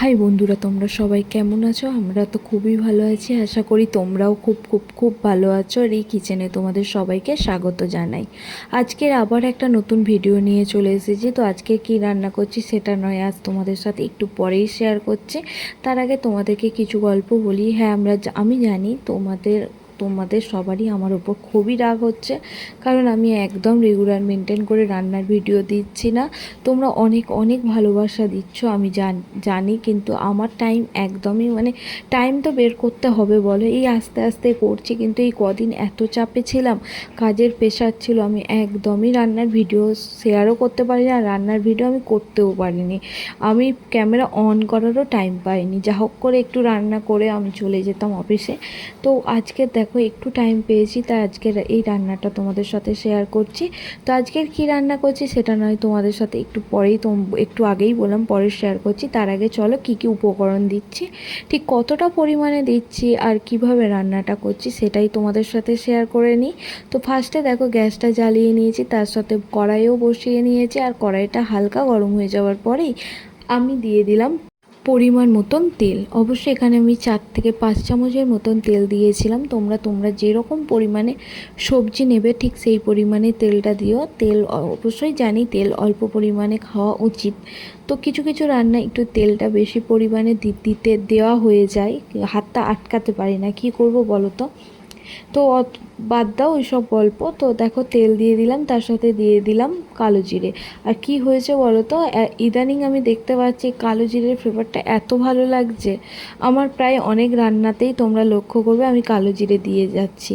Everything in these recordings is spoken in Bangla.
হাই বন্ধুরা, তোমরা সবাই কেমন আছো? আমরা তো খুবই ভালো আছি। আশা করি তোমরাও খুব খুব খুব ভালো আছো আর এই কিচেনে তোমাদের সবাইকে স্বাগত জানাই। আজকের আবার একটা নতুন ভিডিও নিয়ে চলে এসেছি। তো আজকে কি রান্না করছি সেটা নয়, আজ তোমাদের সাথে একটু পরেই শেয়ার করছি। তার আগে তোমাদেরকে কিছু গল্প বলি। হ্যাঁ আমরা, আমি জানি তোমাদের তোমাদের সবারই আমার ওপর খুবই রাগ হচ্ছে। কারণ আমি একদম রেগুলার মেনটেন করে রান্নার ভিডিও দিচ্ছি না। তোমরা অনেক অনেক ভালোবাসা দিচ্ছ, আমি জান- জানি, কিন্তু আমার টাইম একদমই মানে টাইম তো বের করতে হবে বলো। এই আস্তে আস্তে করছি, কিন্তু এই কদিন এত চাপে ছিলাম, কাজের প্রেশার ছিল, আমি একদমই রান্নার ভিডিও শেয়ারও করতে পারি না রান্নার ভিডিও আমি করতেও পারিনি। আমি ক্যামেরা অন করারও টাইম পাইনি। যা হোক করে একটু রান্না করে আমি চলে যেতাম অফিসে তো আজকে দেখো একটু টাইম পেয়েছি তাই আজকের এই রান্নাটা তোমাদের সাথে শেয়ার করছি। তো আজকের কি রান্না করছি সেটা নয়, তোমাদের সাথে একটু পরেই একটু আগেই বললাম পরে শেয়ার করছি। তার আগে চলো কি কি উপকরণ দিচ্ছি, ঠিক কতটা পরিমাণে দিচ্ছি আর কীভাবে রান্নাটা করছি সেটাই তোমাদের সাথে শেয়ার করে নিই। তো ফার্স্টে দেখো, গ্যাসটা জ্বালিয়ে নিয়েছি, তার সাথে কড়াইও বসিয়ে নিয়েছি, আর কড়াইটা হালকা গরম হয়ে যাওয়ার পরেই আমি দিয়ে দিলাম পরিমাণ মতন তেল। অবশ্যই এখানে আমি চার থেকে পাঁচ চামচের মতন তেল দিয়েছিলাম। তোমরা তোমরা যেরকম পরিমাণে সবজি নেবে, ঠিক সেই পরিমাণে তেলটা দিও। তেল অবশ্যই জানি তেল অল্প পরিমাণে খাওয়া উচিত। তো কিছু কিছু রান্না একটু তেলটা বেশি পরিমাণে দিতে দেওয়া হয়ে যায়। হাতটা আটকাতে পারি না। কি করব বলো তো? তো বাদ দাও ওইসব গল্প। তো দেখো তেল দিয়ে দিলাম, তার সাথে দিয়ে দিলাম কালো জিরে। আর কি হয়েছে বলো তো? ইদানিং আমি দেখতে পাচ্ছি কালো জিরের ফ্লেভারটা এত ভালো লাগছে। আমার প্রায় অনেক রান্নাতেই তোমরা লক্ষ্য করবে আমি কালো জিরে দিয়ে যাচ্ছি।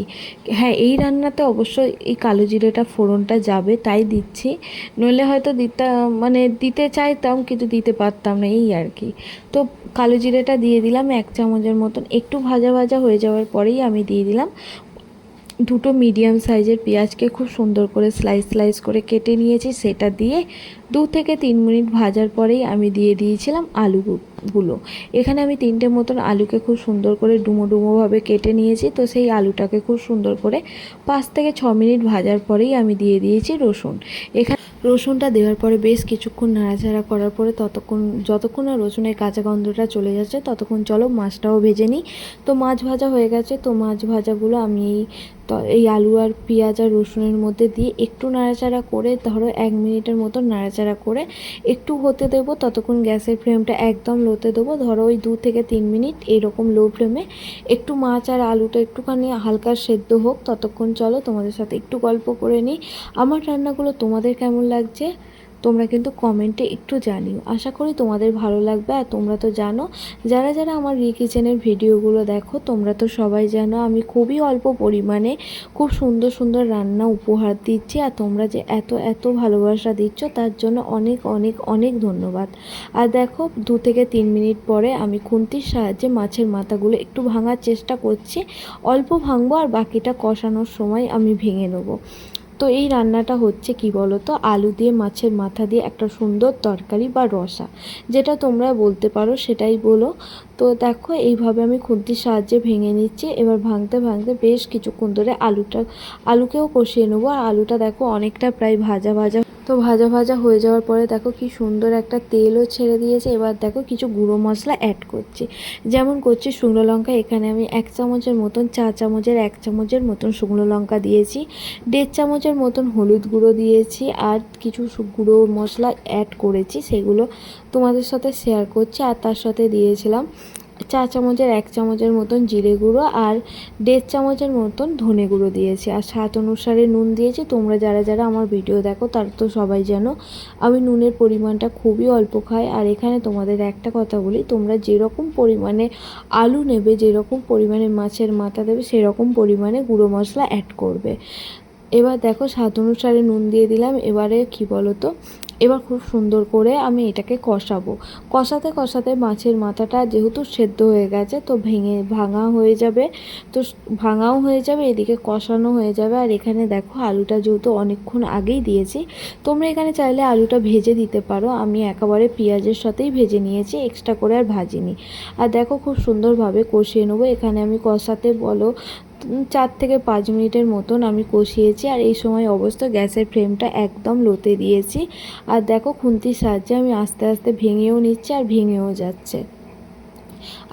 হ্যাঁ এই রান্নাতে অবশ্যই এই কালো জিরেটা ফোড়নটা যাবে, তাই দিচ্ছি। নইলে হয়তো দিতে মানে দিতে চাইতাম কিন্তু দিতে পারতাম না, এই আর কি। তো কালো জিরেটা দিয়ে দিলাম এক চামচের মতন। একটু ভাজা ভাজা হয়ে যাওয়ার পরেই আমি দিয়ে দিলাম দুটো মিডিয়াম সাইজের পেঁয়াজকে খুব সুন্দর করে স্লাইস স্লাইস করে কেটে নিয়েছি। সেটা দিয়ে দু থেকে তিন মিনিট ভাজার পরেই আমি দিয়ে দিয়েছিলাম আলুগুলো। এখানে আমি তিনটে মতন আলুকে খুব সুন্দর করে ডুমো ডুমোভাবে কেটে নিয়েছি। তো সেই আলুটাকে খুব সুন্দর করে পাঁচ থেকে ছ মিনিট ভাজার পরেই আমি দিয়ে দিয়েছি রসুন। এখানে রসুনটা দেওয়ার পরে বেশ কিছুক্ষণ নাড়াচাড়া করার পরে ততক্ষণ, যতক্ষণ না রসুনের কাঁচা গন্ধটা চলে যাচ্ছে, ততক্ষণ চলো মাছটাও ভেজে নিই। তো মাছ ভাজা হয়ে গেছে, তো মাছ ভাজাগুলো আমি এই তো এই আলু আর পেঁয়াজ আর রসুনের মধ্যে দিয়ে একটু নাড়াচাড়া করে, ধরো এক মিনিটের মতো নাড়াচাড়া করে একটু হতে দেবো। ততক্ষণ গ্যাসের ফ্লেমটা একদম লোতে দেবো। ধরো ওই দু থেকে তিন মিনিট এইরকম লো ফ্লেমে একটু মাছ আর আলুটা একটুখানি হালকা সেদ্ধ হোক। ততক্ষণ চলো তোমাদের সাথে একটু গল্প করে নিই। আমার রান্নাগুলো তোমাদের কেমন লাগছে? তোমরা কিন্তু কমেন্টে একটু জানিও। আশা করি তোমাদের ভালো লাগবে আর তোমরা তো জানো, যারা যারা আমার রি কিচেনের ভিডিওগুলো দেখো, তোমরা তো সবাই জানো আমি খুবই অল্প পরিমাণে খুব সুন্দর সুন্দর রান্না উপহার দিচ্ছি আর তোমরা যে এত এত ভালোবাসা দিচ্ছ, তার জন্য অনেক অনেক অনেক ধন্যবাদ। আর দেখো, দু থেকে তিন মিনিট পরে আমি খুন্তির সাহায্যে মাছের মাথাগুলো একটু ভাঙার চেষ্টা করছি। অল্প ভাঙবো আর বাকিটা কষানোর সময় আমি ভেঙে নেব। তো এই রান্নাটা হচ্ছে কি বলো তো আলু দিয়ে, মাছের মাথা দিয়ে একটা সুন্দর তরকারি বা রসা। যেটা তোমরা বলতে পারো সেটাই বলো। তো দেখো, এইভাবে আমি খুন্তির সাহায্যে ভেঙে নিচ্ছি। এবার ভাঙতে ভাঙতে বেশ কিছুক্ষণ ধরে আলুটা, আলুকেও কষিয়ে নেব। আর আলুটা দেখো অনেকটা প্রায় ভাজা ভাজা তো ভাজা ভাজা হয়ে যাওয়ার পরে দেখো কি সুন্দর একটা তেলও ছেড়ে দিয়েছে। এবার দেখো কিছু গুঁড়ো মশলা অ্যাড করছি। যেমন করছি শুকনো লঙ্কা, এখানে আমি এক চামচের মতন, চা চামচের এক চামচের মতন শুকনো লঙ্কা দিয়েছি। দেড় চামচের মতন হলুদ গুঁড়ো দিয়েছি আর কিছু গুঁড়ো মশলা অ্যাড করেছি। সেগুলো তোমাদের সাথে শেয়ার করছি আর তার সাথে দিয়েছিলাম চা চামচের এক চামচের মতন জিরে গুঁড়ো আর দেড় চামচের মতন ধনে গুঁড়ো দিয়েছি। আর স্বাদ অনুসারে নুন দিয়েছি। তোমরা যারা যারা আমার ভিডিও দেখো, তারা তো সবাই জানো, আমি নুনের পরিমাণটা খুবই অল্প খাই। আর এখানে তোমাদের একটা কথা বলি, তোমরা যেরকম পরিমাণে আলু নেবে, যেরকম পরিমাণে মাছের মাথা দেবে, সেরকম পরিমাণে গুঁড়ো মশলা অ্যাড করবে। এবার দেখো, স্বাদ অনুসারে নুন দিয়ে দিলাম। এবারে কি বলো তো এবার খুব সুন্দর করে আমি এটাকে কষাবো। কষাতে কষাতে মাছের মাথাটা যেহেতু সেদ্ধ হয়ে গেছে, তো ভেঙে, ভাঙা হয়ে যাবে। তো ভাঙাও হয়ে যাবে, এদিকে কষানো হয়ে যাবে। আর এখানে দেখো আলুটা যেহেতু অনেকক্ষণ আগেই দিয়েছি, তোমরা এখানে চাইলে আলুটা ভেজে দিতে পারো। আমি একেবারে পেঁয়াজের সাথেই ভেজে নিয়েছি, এক্সট্রা করে আর ভাজিনি। আর দেখো খুব সুন্দরভাবে কষিয়ে নেব। এখানে আমি কষাতে বলো চার থেকে পাঁচ মিনিটের মতন আমি কষিয়েছি আর এই সময় অবস্থা গ্যাসের ফ্লেমটা একদম লোতে দিয়েছি। আর দেখো খুন্তির সাহায্যে আমি আস্তে আস্তে ভেঙেও নিচ্ছি আর ভেঙেও যাচ্ছে।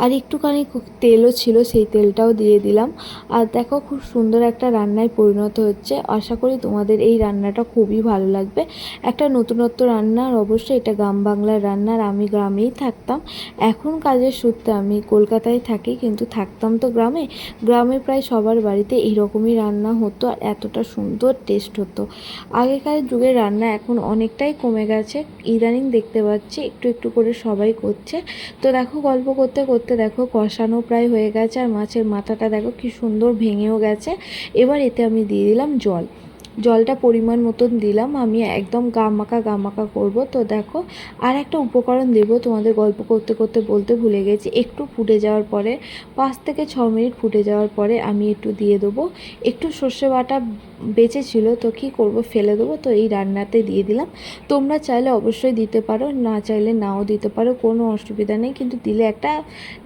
আর একটুখানি তেলও ছিল, সেই তেলটাও দিয়ে দিলাম। আর দেখো খুব সুন্দর একটা রান্নায় পরিণত হচ্ছে। আশা করি তোমাদের এই রান্নাটা খুবই ভালো লাগবে। একটা নতুনত্ব রান্না, আর অবশ্যই এটা গ্রাম বাংলার রান্না, আর আমি গ্রামেই থাকতাম। এখন কাজের সূত্রে আমি কলকাতায় থাকি, কিন্তু থাকতাম তো গ্রামে। গ্রামে প্রায় সবার বাড়িতে এইরকমই রান্না হতো, আর এতটা সুন্দর টেস্ট হতো। আগেকার যুগের রান্না এখন অনেকটাই কমে গেছে। ইদানিং দেখতে পাচ্ছি, একটু একটু করে সবাই করছে। তো দেখো গল্প করতে করতে দেখো কষানো প্রায় হয়ে গেছে আর মাছের মাথাটা দেখো কি সুন্দর ভেঙেও গেছে। এবার এতে আমি দিয়ে দিলাম জল। জলটা পরিমাণ মতন দিলাম। আমি একদম গামাকা গামাকা করব। তো দেখো আর একটা উপকরণ দেব তোমাদের গল্প করতে করতে বলতে ভুলে গেছি। একটু ফুটে যাওয়ার পরে, পাঁচ থেকে ছ মিনিট ফুটে যাওয়ার পরে আমি একটু দিয়ে দেবো। একটু সর্ষে বাটা বেঁচে ছিল তো কী করব, ফেলে দেবো। তো এই রান্নাতে দিয়ে দিলাম। তোমরা চাইলে অবশ্যই দিতে পারো, না চাইলে নাও দিতে পারো, কোনো অসুবিধা নেই। কিন্তু দিলে একটা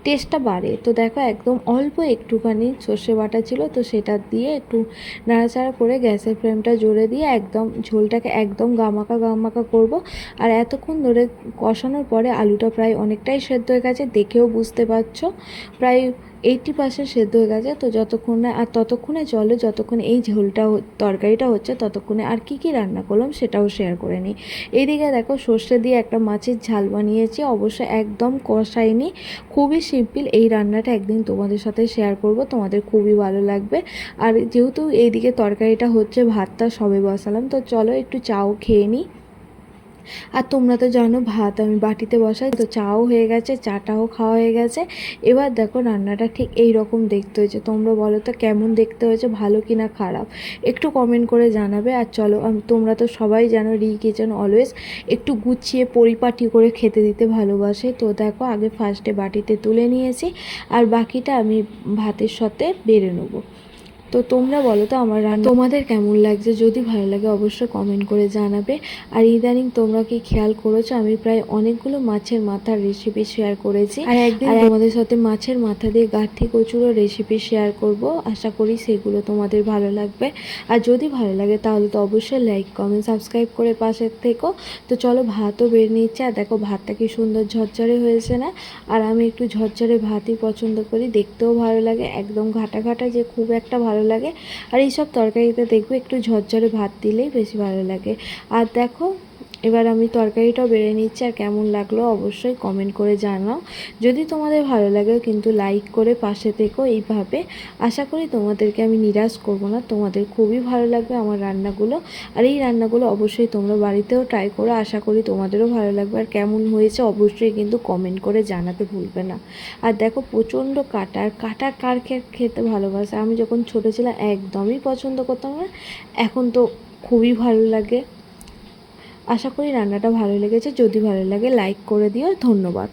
টেস্টটা বাড়ে। তো দেখো, একদম অল্প একটুখানি সর্ষে বাটা ছিল তো সেটা দিয়ে একটু নাড়াচাড়া করে গ্যাসের ফ্লেমটা জোরে দিয়ে একদম ঝোলটাকে একদম গামাকা গামাকা করব। আর এতক্ষণ ধরে কষানোর পরে আলুটা প্রায় অনেকটাই সেদ্ধ হয়ে গেছে, দেখেও বুঝতে পারছ। প্রায় এইটটি পার্সেন্ট সেদ্ধ হয়ে গেছে, তো যতক্ষণে আর ততক্ষণে চলো যতক্ষণ এই ঝোলটা তরকারিটা হচ্ছে ততক্ষণে আর কি কি রান্না করলাম সেটাও শেয়ার করে নিই। এইদিকে দেখো সর্ষে দিয়ে একটা মাছের ঝাল বানিয়েছি, অবশ্য একদম কষাইনি, খুবই সিম্পল এই রান্নাটা একদিন তোমাদের সাথে শেয়ার করব, তোমাদের খুবই ভালো লাগবে। আর যেহেতু এইদিকে তরকারিটা হচ্ছে, ভাতটা সবে বসালাম, তো চলো একটু চাও খেয়ে নিই। আর তোমরা তো জানো ভাত আমি বাটিতে বসাই, তো চাও হয়ে গেছে, চাটাও খাওয়া হয়ে গেছে। এবার দেখো রান্নাটা ঠিক এই রকম দেখতে হয়েছে। তোমরা বলো তো কেমন দেখতে হয়েছে, ভালো কি না খারাপ? একটু কমেন্ট করে জানাবে। আর চলো তোমরা তো সবাই জানো রি কিচেন অলওয়েজ একটু গুছিয়ে পরিপাটি করে খেতে দিতে ভালোবাসে। তো দেখো আগে ফার্স্টে বাটিতে তুলে নিয়েছি, আর বাকিটা আমি ভাতের সাথে বেড়ে নেব। তো তোমরা বলো তো আমার রান্না তোমাদের কেমন লাগছে? যদি ভালো লাগে অবশ্যই কমেন্ট করে জানাবে। আর ইদানিং তোমরা কি খেয়াল করেছ? আমি প্রায় অনেকগুলো মাছের মাথার রেসিপি শেয়ার করেছি। আর একদিন তোমাদের সাথে মাছের মাথা দিয়ে গাঠি কচুরো রেসিপি শেয়ার করব। আশা করি সেগুলো তোমাদের ভালো লাগবে। আর যদি ভালো লাগে তাহলে তো অবশ্যই লাইক কমেন্ট সাবস্ক্রাইব করে পাশে থেকো। তো চলো ভাতও বের নিচ্ছে। আর দেখো ভাতটা কি সুন্দর ঝরঝরে হয়েছে না? আর আমি একটু ঝরঝরে ভাতই পছন্দ করি। দেখতেও ভালো লাগে। একদম ঘাটা ঘাটা যে খুব একটা ভালো লাগে। আর এইসব তরকারিতে দেখবে একটু ঝরঝরে ভাত দিলেই বেশি ভালো লাগে। আর দেখো এবার আমি তরকারিটাও বেড়ে নিচ্ছি আর কেমন লাগল অবশ্যই কমেন্ট করে জানাও। যদি তোমাদের ভালো লাগে কিন্তু লাইক করে পাশে থেকো এইভাবে। আশা করি তোমাদেরকে আমি নিরাশ করব না, তোমাদের খুবই ভালো লাগবে আমার রান্নাগুলো। আর এই রান্নাগুলো অবশ্যই তোমরা বাড়িতেও ট্রাই করো, আশা করি তোমাদেরও ভালো লাগবে। আর কেমন হয়েছে অবশ্যই কিন্তু কমেন্ট করে জানাতে ভুলবে না। আর দেখো প্রচণ্ড কাটা, আর কাটা কার খেতে ভালোবাসে? আমি যখন ছোটো ছিলাম একদমই পছন্দ করতাম না, এখন তো খুবই ভালো লাগে। আশা করি রান্নাটা ভালো লেগেছে। যদি ভালো লাগে লাইক করে দিও। ধন্যবাদ।